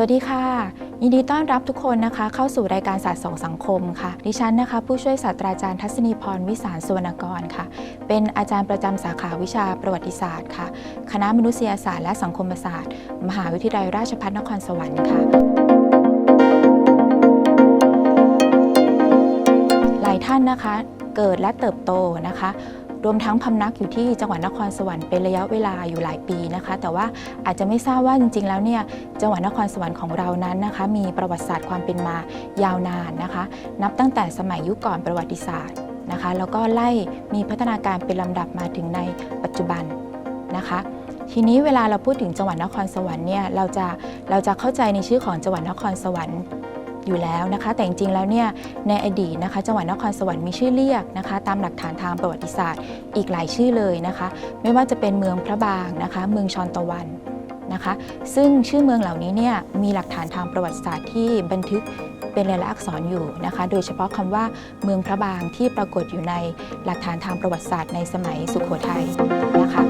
สวัสดีค่ะ ยินดีต้อนรับทุกคนนะคะ เข้าสู่รายการศาสตร์สองสังคมค่ะ ดิฉันนะคะ ผู้ช่วยศาสตราจารย์ทัศนีพรวิสารสุวรรณกรค่ะ เป็นอาจารย์ประจำสาขาวิชาประวัติศาสตร์ค่ะ คณะมนุษยศาสตร์และสังคมศาสตร์ มหาวิทยาลัยราชภัฏนครสวรรค์ค่ะหลายท่านนะคะเกิดและเติบโตนะคะ รวมทั้งพำนักอยู่ที่จังหวัดนครสวรรค์เป็นระยะเวลาอยู่หลายปีนะคะ แต่ว่าอาจจะไม่ทราบว่าจริงๆ แล้วเนี่ยจังหวัดนครสวรรค์ของเรานั้นนะคะ มีประวัติศาสตร์ความเป็นมายาวนานนะคะ นับตั้งแต่สมัยยุคก่อนประวัติศาสตร์นะคะแล้วก็ไล่มีพัฒนาการเป็นลำดับมาถึงในปัจจุบันนะคะทีนี้เวลาเราพูดถึงจังหวัดนครสวรรค์เนี่ยเราจะเราจะเข้าใจในชื่อของจังหวัดนครสวรรค์ อยู่แล้วนะคะ แต่จริงๆแล้วเนี่ยในอดีตนะคะจังหวัดนครสวรรค์มีชื่อเรียกนะคะ ตามหลักฐานทางประวัติศาสตร์ อีกหลายชื่อเลยนะคะ ไม่ว่าจะเป็นเมืองพระบางนะคะ เมืองชอนตะวันนะคะ ซึ่งชื่อเมืองเหล่านี้เนี่ยมีหลักฐานทางประวัติศาสตร์ที่บันทึกเป็นลายลักษณ์อักษรอยู่นะคะ โดยเฉพาะคำว่าเมืองพระบางที่ปรากฏอยู่ในหลักฐานทางประวัติศาสตร์ในสมัยสุโขทัยนะคะ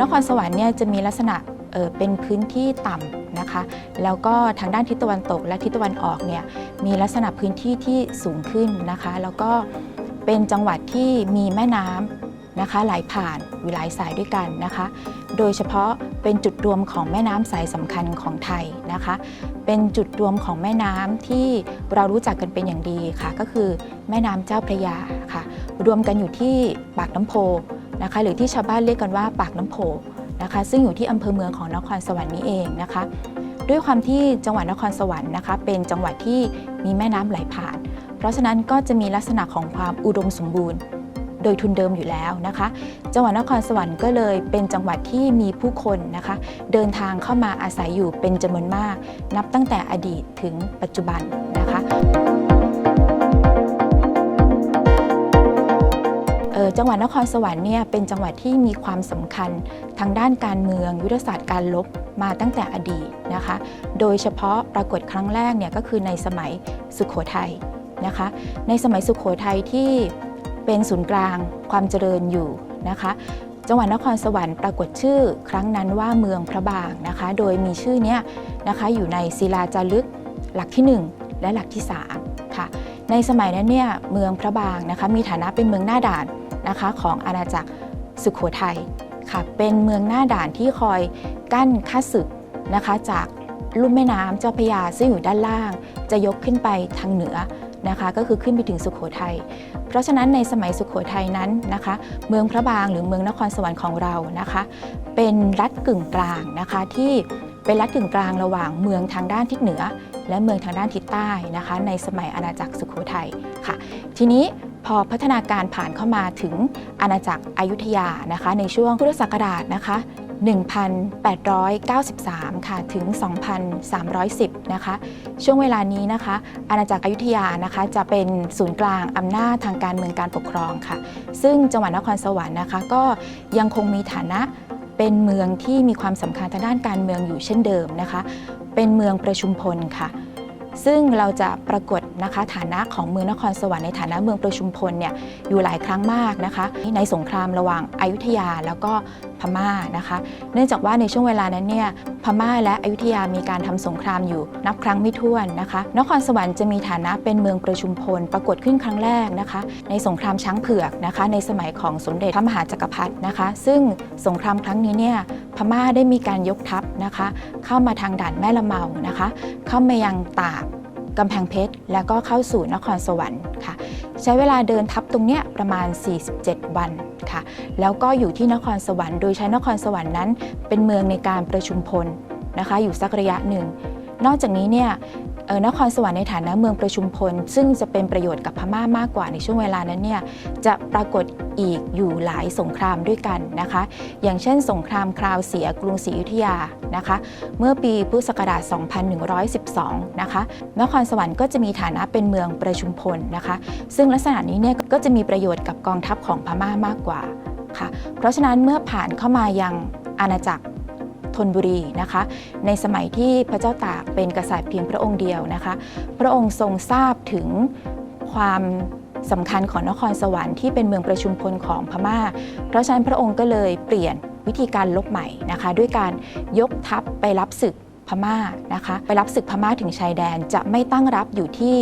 นครสวรรค์เนี่ยจะมีลักษณะ เป็นพื้นที่ต่ำนะคะ แล้วก็ทางด้านทิศตะวันตกและทิศตะวันออกเนี่ยมีลักษณะพื้นที่ที่สูงขึ้นนะคะ แล้วก็เป็นจังหวัดที่มีแม่น้ำนะคะไหลผ่านอยู่หลายสายด้วยกันนะคะ โดยเฉพาะเป็นจุดรวมของแม่น้ำสายสำคัญของไทยนะคะ เป็นจุดรวมของแม่น้ำที่เรารู้จักกันเป็นอย่างดีค่ะ ก็คือแม่น้ำเจ้าพระยาค่ะ รวมกันอยู่ที่ปากน้ำโพนะคะ หรือที่ชาวบ้านเรียกกันว่าปากน้ำโพ นะคะ ซึ่งอยู่ที่อำเภอเมืองของนครสวรรค์นี้เองนะคะ ด้วยความที่จังหวัดนครสวรรค์นะคะ เป็นจังหวัดที่มีแม่น้ำไหลผ่าน เพราะฉะนั้นก็จะมีลักษณะของความอุดมสมบูรณ์ โดยทุนเดิมอยู่แล้วนะคะ จังหวัดนครสวรรค์ก็เลยเป็นจังหวัดที่มีผู้คนนะคะ เดินทางเข้ามาอาศัยอยู่เป็นจำนวนมาก นับตั้งแต่อดีตถึงปัจจุบันนะคะ จังหวัดนครสวรรค์เนี่ยเป็นจังหวัดที่มีความสำคัญทางด้านการเมือง ยุทธศาสตร์การลบมาตั้งแต่อดีตนะคะ โดยเฉพาะปรากฏครั้งแรกเนี่ยก็คือในสมัยสุขโขทัยนะคะ ในสมัยสุขโขทัยที่เป็นศูนย์กลางความเจริญอยู่นะคะจังหวัดนครสวรรค์ปรากฏชื่อครั้งนั้นว่าเมืองพระบางนะคะ โดยมีชื่อเนี้ยนะคะอยู่ในศิลาจารึกหลักที่ 1 และหลักที่3ค่ะในสมัยนั้นเนี่ยเมืองพระบางนะคะมีฐานะเป็นเมืองหน้าด่าน นะคะของอาณาจักรสุขโขทัยค่ะเป็นเมืองหน้าด่านที่คอยกั้นค่าศึกนะคะจากลุ่มแม่น้ำเจ้าพยาซึ่งอยู่ด้านล่าง จะยกขึ้นไปทางเหนือนะคะก็คือขึ้นไปถึงสุขโขทัย เพราะฉะนั้นในสมัยสุขโขทัยนั้นนะคะ เมืองพระบางหรือเมืองนครสวรรค์ของเรานะคะ เป็นรัฐกึ่งกลางนะคะที่เป็นรัฐกึ่งกลางระหว่างเมืองทางด้านทิศเหนือ และเมืองทางด้านทิศใต้นะคะ ในสมัยอาณาจักรสุโขทัยค่ะ ทีนี้ พอพัฒนาการผ่านเข้ามาถึงอาณาจักรอยุธยานะคะ ในช่วงพุทธศักราชนะคะ1893 ค่ะถึง 2310 นะคะ ช่วงเวลานี้นะคะ อาณาจักรอยุธยานะคะ จะเป็นศูนย์กลางอำนาจทางการเมืองการปกครองค่ะ ซึ่งจังหวัดนครสวรรค์นะคะ ก็ยังคงมีฐานะเป็นเมืองที่มีความสำคัญทางด้านการเมืองอยู่เช่นเดิมนะคะ เป็นเมืองประชุมพลค่ะ ซึ่งเราจะปรากฏนะคะฐานะของเมืองนครสวรรค์ในฐานะเมืองประชุมพลเนี่ยอยู่หลายครั้งมากนะคะในสงครามระหว่างอายุทยาแล้วก็พม่านะคะ เนื่องจากว่าในช่วงเวลานั้นเนี่ยพม่าและอยุธยามีการทำสงครามอยู่นับครั้งไม่ถ้วนนะคะ นครสวรรค์จะมีฐานะเป็นเมืองประชุมพลปรากฏขึ้นครั้งแรกนะคะ ในสงครามช้างเผือกนะคะ ในสมัยของสมเด็จพระมหาจักรพรรดินะคะ ซึ่งสงครามครั้งนี้เนี่ยพม่าได้มีการยกทัพนะคะ เข้ามาทางด่านแม่ละเมานะคะ เข้ามายังตากกำแพงเพชร แล้วก็เข้าสู่นครสวรรค์ค่ะ ใช้เวลาเดินทัพตรงเนี้ยประมาณ 47 วันค่ะ แล้วก็อยู่ที่นครสวรรค์ โดยใช้นครสวรรค์นั้น เป็นเมืองในการประชุมพลนะคะอยู่สักระยะหนึ่ง นอกจากนี้เนี่ยนครสวรรค์ในฐานะเมืองประชุมพล ซึ่งจะเป็นประโยชน์กับพม่ามากกว่าในช่วงเวลานั้นเนี่ยจะปรากฏอีกอยู่หลายสงครามด้วยกันนะคะ อย่างเช่น สงครามคราวเสียกรุงศรีอยุธยานะคะ เมื่อปีพุทธศักราช 2112 นะคะ นครสวรรค์ก็จะมีฐานะเป็นเมืองประชุมพลนะคะ ซึ่งลักษณะนี้เนี่ยก็จะมีประโยชน์กับกองทัพของพม่ามากกว่า ค่ะ เพราะฉะนั้นเมื่อผ่านเข้ามายังอาณาจักรธนบุรีนะคะ ในสมัยที่พระเจ้าตากเป็นกษัตริย์เพียงพระองค์เดียวนะคะ พระองค์ทรงทราบถึงความสำคัญของนครสวรรค์ที่เป็นเมืองประชุมพลของพม่า เพราะฉะนั้นพระองค์ก็เลยเปลี่ยนวิธีการลบใหม่นะคะ ด้วยการยกทัพไปรับศึกพม่านะคะ ไปรับศึกพม่าถึงชายแดนจะไม่ตั้งรับอยู่ที่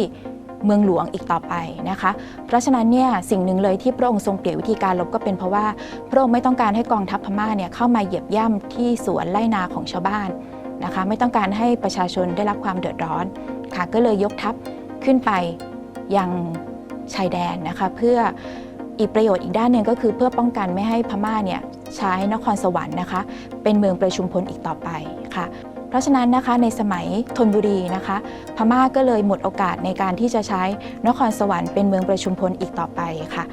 เมืองหลวงอีกต่อไปนะคะ เพราะฉะนั้นเนี่ยสิ่งหนึ่งเลยที่พระองค์ทรงเปลี่ยนวิธีการลบก็เป็นเพราะว่าพระองค์ไม่ต้องการให้กองทัพพม่าเนี่ยเข้ามาเหยียบย่ำที่สวนไร่นาของชาวบ้านนะคะ ไม่ต้องการให้ประชาชนได้รับความเดือดร้อนค่ะก็เลยยกทัพขึ้นไปยังชายแดนนะคะเพื่ออีกประโยชน์อีกด้านหนึ่งก็คือเพื่อป้องกันไม่ให้พม่าเนี่ยใช้นครสวรรค์นะคะ เป็นเมืองประชุมพลอีกต่อไปค่ะ ราะฉะนั้นนะคะในสมัยธนบุรีนะคะ พม่าก็เลยหมดโอกาสในการที่จะใช้นครสวรรค์เป็นเมืองประชุมพลอีกต่อไปค่ะ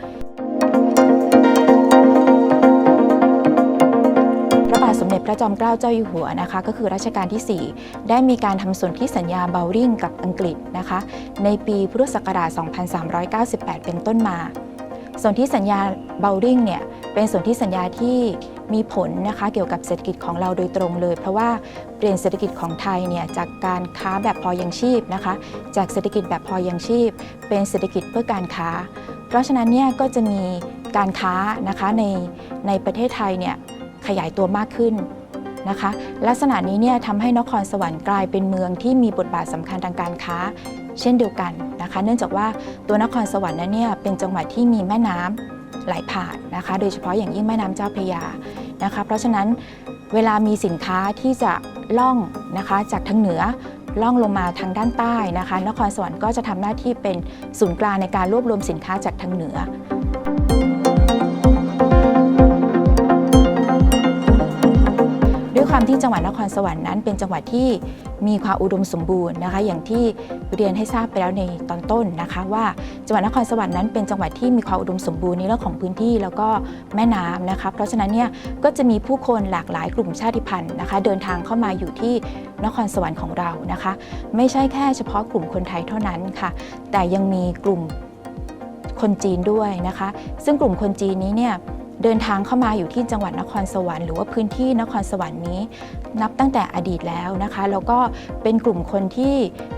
พระบาทสมเด็จพระจอมเกล้าเจ้าอยู่หัวนะคะ ก็คือรัชกาลที่ 4 ได้มีการทำสนธิสัญญาเบลริงกับอังกฤษนะคะ ในปีพุทธศักราช 2398 เป็นต้นมาส่วนที่สัญญาเบลริงเนี่ยเป็นส่วนที่สัญญาที่ มีผลนะคะเกี่ยวกับเศรษฐกิจของเราโดยตรงเลย เพราะว่าเปลี่ยนเศรษฐกิจของไทยเนี่ยจากการค้าแบบพอยังชีพนะคะ จากเศรษฐกิจแบบพอยังชีพ เป็นเศรษฐกิจเพื่อการค้า เพราะฉะนั้นเนี่ยก็จะมีการค้านะคะในในประเทศไทยเนี่ยขยายตัวมากขึ้นนะคะลักษณะนี้เนี่ยทำให้นครสวรรค์กลายเป็นเมืองที่มีบทบาทสำคัญทางการค้า เช่นเดียวกันนะคะ เนื่องจากว่าตัวนครสวรรค์นั้นเนี่ยเป็นจังหวัดที่มีแม่น้ำไหลผ่านนะคะ โดยเฉพาะอย่างยิ่งแม่น้ำเจ้าพระยา นะคะ เพราะฉะนั้นเวลามีสินค้าที่จะล่องนะคะจากทางเหนือล่องลงมาทางด้านใต้นะคะ นครสวรรค์ก็จะทำหน้าที่เป็นศูนย์กลางในการรวบรวมสินค้าจากทางเหนือ ด้วยความที่จังหวัดนครสวรรค์นั้น เป็นจังหวัดที่มีความอุดมสมบูรณ์นะคะ อย่างที่เรียนให้ทราบไปแล้วในตอนต้นนะคะ ว่าจังหวัดนครสวรรค์นั้นเป็นจังหวัดที่มีความอุดมสมบูรณ์ในเรื่องของพื้นที่แล้วก็แม่น้ำนะคะ เพราะฉะนั้นเนี่ยก็จะมีผู้คนหลากหลายกลุ่มชาติพันธุ์นะคะ เดินทางเข้ามาอยู่ที่นครสวรรค์ของเรานะคะ ไม่ใช่แค่เฉพาะกลุ่มคนไทยเท่านั้นค่ะ แต่ยังมีกลุ่มคนจีนด้วยนะคะ ซึ่งกลุ่มคนจีนนี้เนี่ย เดินทางเข้ามาอยู่ที่จังหวัดนครสวรรค์หรือว่าพื้นที่นครสวรรค์นี้ นับตั้งแต่อดีตแล้วนะคะแล้วก็เป็นกลุ่มคนที่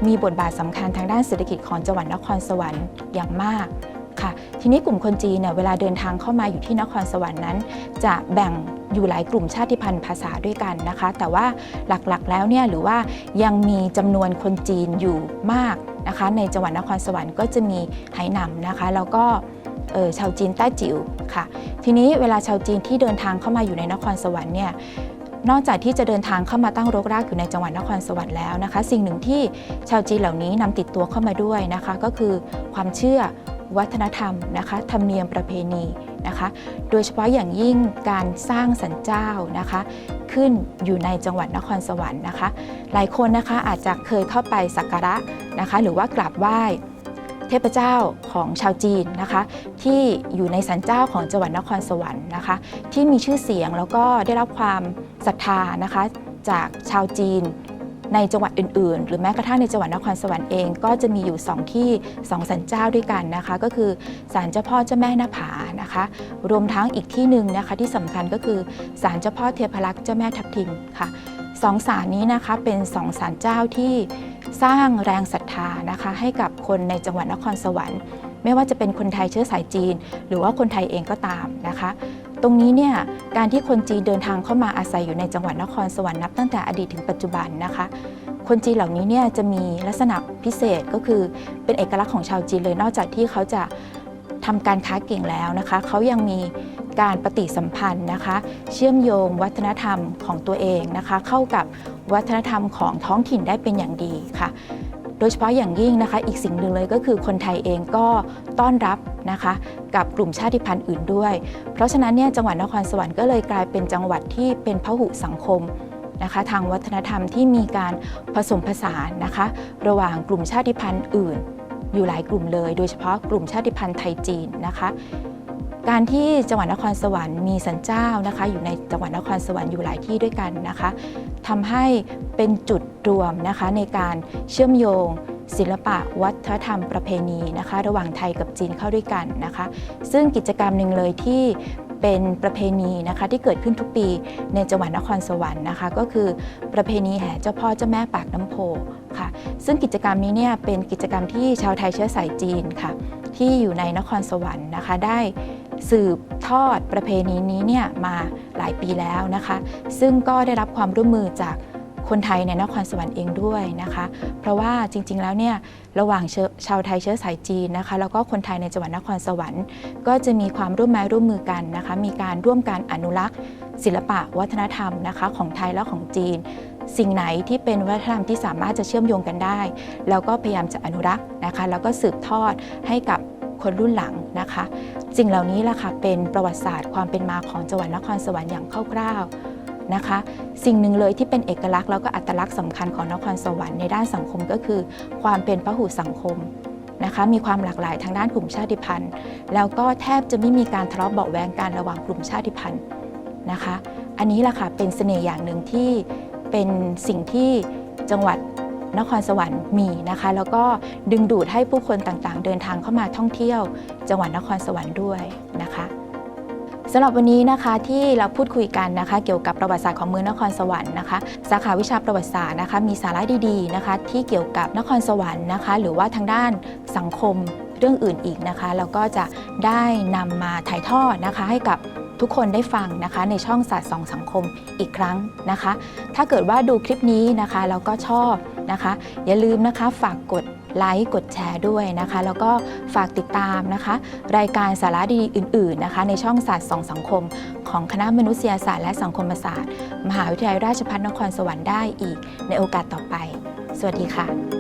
มีบทบาทสำคัญทางด้านเศรษฐกิจของจังหวัดนครสวรรค์อย่างมากค่ะ ทีนี้กลุ่มคนจีนเนี่ยเวลาเดินทางเข้ามาอยู่ที่นครสวรรค์นั้น จะแบ่งอยู่หลายกลุ่มชาติพันธุ์ภาษาด้วยกันนะคะ แต่ว่าหลักๆแล้วเนี่ยหรือว่ายังมีจำนวนคนจีนอยู่มากนะคะ ในจังหวัดนครสวรรค์ก็จะมีไหหนำนะคะ แล้วก็ ชาวจีนใต้จิ๋วค่ะ ทีนี้เวลาชาวจีนที่เดินทางเข้ามาอยู่ในนครสวรรค์เนี่ยนอกจากที่จะเดินทางเข้ามาตั้งรกรากอยู่ในจังหวัดนครสวรรค์แล้วนะคะ สิ่งหนึ่งที่ชาวจีนเหล่านี้นำติดตัวเข้ามาด้วยนะคะ ก็คือความเชื่อวัฒนธรรมนะคะธรรมเนียมประเพณีนะคะ โดยเฉพาะอย่างยิ่งการสร้างสันเจ้านะคะ ขึ้นอยู่ในจังหวัดนครสวรรค์นะคะ หลายคนนะคะอาจจะเคยเข้าไปสักการะนะคะ หรือว่ากราบไหว้ เทพเจ้าของชาวจีนนะคะ ที่อยู่ในสันเจ้าของจังหวัดนครสวรรค์นะคะ ที่มีชื่อเสียงแล้วก็ได้รับความศรัทธานะคะ จากชาวจีนในจังหวัดอื่น ๆ หรือแม้กระทั่งในจังหวัดนครสวรรค์เองก็จะมีอยู่ 2 ที่2สันเจ้าด้วยกันนะคะ ก็คือศาลเจ้าพ่อเจ้าแม่หน้าผานะคะ รวมทั้งอีกที่หนึ่งนะคะที่สำคัญก็คือศาลเจ้าพ่อเทพรักษ์เจ้าแม่ทับทิมค่ะสองศาลนี้นะคะเป็นสองศาลเจ้าที่ สร้างแรงศรัทธานะคะให้กับคนในจังหวัดนครสวรรค์ ไม่ว่าจะเป็นคนไทยเชื้อสายจีน หรือว่าคนไทยเองก็ตามนะคะ ตรงนี้เนี่ยการที่คนจีนเดินทางเข้ามาอาศัยอยู่ในจังหวัดนครสวรรค์นับตั้งแต่อดีตถึงปัจจุบันนะคะ คนจีนเหล่านี้เนี่ยจะมีลักษณะพิเศษก็คือเป็นเอกลักษณ์ของชาวจีนเลยนอกจากที่เขาจะทำการค้าเก่งแล้วนะคะ เขายังมีการปฏิสัมพันธ์นะคะ เชื่อมโยงวัฒนธรรมของตัวเองนะคะ เข้ากับ วัฒนธรรมของท้องถิ่นได้เป็นอย่างดีค่ะ โดยเฉพาะอย่างยิ่งนะคะ อีกสิ่งหนึ่งเลยก็คือคนไทยเองก็ต้อนรับนะคะ กับกลุ่มชาติพันธุ์อื่นด้วย เพราะฉะนั้นเนี่ยจังหวัดนครสวรรค์ก็เลยกลายเป็นจังหวัดที่เป็นพหุสังคมนะคะทางวัฒนธรรมที่มีการผสมผสานนะคะ ระหว่างกลุ่มชาติพันธุ์อื่น อยู่หลายกลุ่มเลย โดยเฉพาะกลุ่มชาติพันธุ์ไทยจีนนะคะ การที่จังหวัดนครสวรรค์มีสันเจ้านะคะ อยู่ในจังหวัดนครสวรรค์อยู่หลายที่ด้วยกันนะคะทำให้เป็นจุดรวมนะคะในการเชื่อมโยงศิลปะวัฒนธรรมประเพณีนะคะ ระหว่างไทยกับจีนเข้าด้วยกันนะคะ ซึ่งกิจกรรมหนึ่งเลยที่เป็นประเพณีนะคะที่เกิดขึ้นทุกปีในจังหวัดนครสวรรค์นะคะ ก็คือประเพณีแห่เจ้าพ่อเจ้าแม่ปากน้ำโพค่ะ ซึ่งกิจกรรมนี้เนี่ยเป็นกิจกรรมที่ชาวไทยเชื้อสายจีนค่ะ ที่อยู่ในนครสวรรค์นะคะได้ สืบทอดประเพณีนี้เนี่ยมาหลายปีแล้วนะคะ ซึ่งก็ได้รับความร่วมมือจากคนไทยในนครสวรรค์เองด้วยนะคะ เพราะว่าจริง ๆ แล้วเนี่ยระหว่างชชาวไทยเชื้อสายจีนนะคะ แล้วก็คนไทยในจังหวัดนครสวรรค์ ก็จะมีความร่วมไม้ร่วมมือกันนะคะ มีการร่วมกันอนุรักษ์ ศิลปะวัฒนธรรมนะคะของไทยและของจีน สิ่งไหนที่เป็นวัฒนธรรมที่สามารถจะเชื่อมโยงกันได้ แล้วก็พยายามจะอนุรักษ์นะคะ แล้วก็สืบทอดให้กับ คนรุ่นหลังนะคะสิ่งเหล่านี้แหละค่ะเป็นประวัติศาสตร์ความเป็นมาของจังหวัดนครสวรรค์อย่างคร่าวๆนะคะ สิ่งหนึ่งเลยที่เป็นเอกลักษณ์แล้วก็อัตลักษณ์สำคัญของนครสวรรค์ในด้านสังคมก็คือ ความเป็นพหุสังคมนะคะมีความหลากหลายทางด้านกลุ่มชาติพันธุ์ แล้วก็แทบจะไม่มีการทะเลาะเบาะแวงกันระหว่างกลุ่มชาติพันธุ์นะคะ อันนี้แหละค่ะเป็นเสน่ห์อย่างหนึ่งที่เป็นสิ่งที่จังหวัด นครสวรรค์มีนะคะ แล้วก็ดึงดูดให้ผู้คนต่างๆ เดินทางเข้ามาท่องเที่ยว จังหวัดนครสวรรค์ด้วยนะคะสำหรับวันนี้นะคะที่เราพูดคุยกันนะคะ เกี่ยวกับประวัติศาสตร์ของเมืองนครสวรรค์นะคะ สาขาวิชาประวัติศาสตร์นะคะ มีสาระดีๆนะคะ ที่เกี่ยวกับนครสวรรค์นะคะ หรือว่าทางด้านสังคมเรื่องอื่นอีกนะคะแล้วก็จะได้นำมาถ่ายทอดนะคะให้กับ ทุกคนได้ฟังนะคะ ในช่องศาสตร์สองสังคมอีกครั้งนะคะ ถ้าเกิดว่าดูคลิปนี้นะคะแล้วก็ชอบนะคะ อย่าลืมนะคะฝากกดไลค์กดแชร์ด้วยนะคะ แล้วก็ฝากติดตามนะคะ รายการสาระดีๆอื่น ๆนะคะ ในช่องศาสตร์สองสังคม ของคณะมนุษยศาสตร์และสังคมศาสตร์ มหาวิทยาลัยราชภัฏนครสวรรค์ได้อีกในโอกาสต่อไป สวัสดีค่ะ